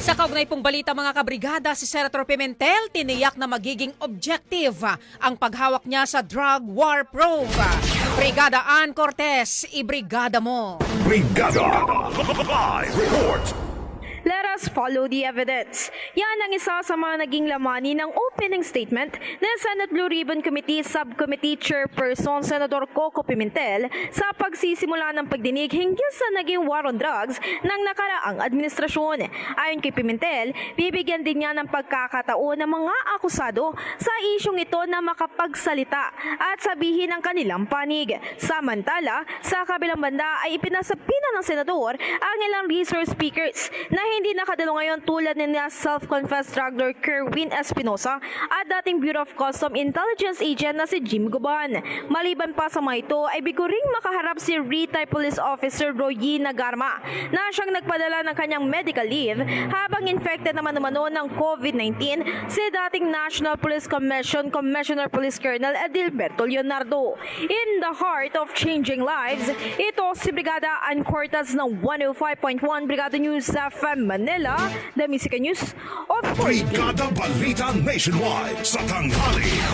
Sa kaugnay pong balita mga kabrigada, si Senator Pimentel tiniyak na magiging objective ang paghawak niya sa drug war probe. Brigada Ann Cortez, ibrigada mo. Brigada Live Report follow the evidence. Yan ang isa sa mga naging lamani ng opening statement ng Senate Blue Ribbon Committee Subcommittee Chairperson Senador Coco Pimentel sa pagsisimula ng pagdinig hinggil sa naging war on drugs ng nakaraang administrasyon. Ayon kay Pimentel, bibigyan din niya ng pagkakataon ng mga akusado sa isyong ito na makapagsalita at sabihin ang kanilang panig. Samantala, sa kabilang banda ay ipinasapina ng senador ang ilang resource speakers na hindi nakadalo ngayon tulad ni self-confessed drug lord Kerwin Espinosa at dating Bureau of Custom Intelligence agent na si Jim Guban. Maliban pa sa mga ito ay bigo ring makaharap si retired police officer Roy Nagarma na siyang nagpadala ng kanyang medical leave habang infected naman umano ng COVID-19 si dating National Police Commission Commissioner Police Colonel Edilberto Leonardo. In the heart of changing lives, ito si Brigada Ann Cortez ng 105.1 Brigada News FM Manila, The Music News of course. Brigada Balita Nationwide sa tanghali